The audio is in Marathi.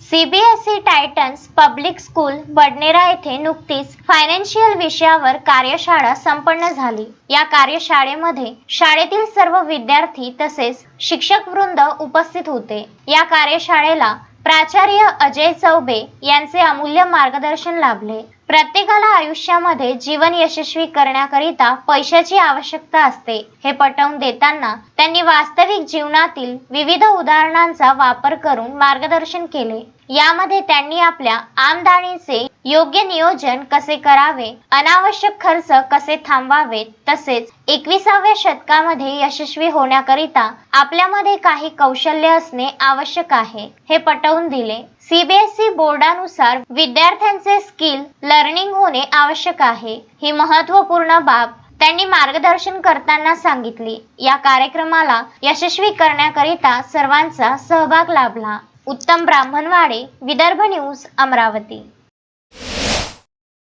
CBSE Titans public school Badnera येथे नुकतीच फायनान्शियल विषयावर कार्यशाळा संपन्न झाली. या कार्यशाळेमध्ये शाळेतील सर्व विद्यार्थी तसेच शिक्षक वृंद उपस्थित होते. या कार्यशाळेला प्राचार्य अजय चौबे यांचे अमूल्य मार्गदर्शन लाभले. प्रत्येकाला आयुष्यामध्ये जीवन यशस्वी करण्याकरिता पैशाची आवश्यकता असते. हे पटवून देताना त्यांनी वास्तविक जीवनातील विविध उदाहरणांचा वापर करून मार्गदर्शन केले. यामध्ये त्यांनी आपल्या आमदानीचे योग्य नियोजन कसे करावे अनावश्यक खर्च कसे थांबवावेत तसेच एकविसाव्या शतकामध्ये यशस्वी होण्याकरिता आपल्यामध्ये काही कौशल्य असणे आवश्यक आहे. हे पटवून दिले. सीबीएसई बोर्डानुसार विद्यार्थ्यांचे स्किल लर्निंग होणे आवश्यक आहे. ही महत्त्वपूर्ण बाब त्यांनी मार्गदर्शन करताना सांगितली. या कार्यक्रमाला यशस्वी करण्याकरिता सर्वांचा सहभाग लाभला. उत्तम ब्राह्मणवाडे विदर्भ न्यूज अमरावती.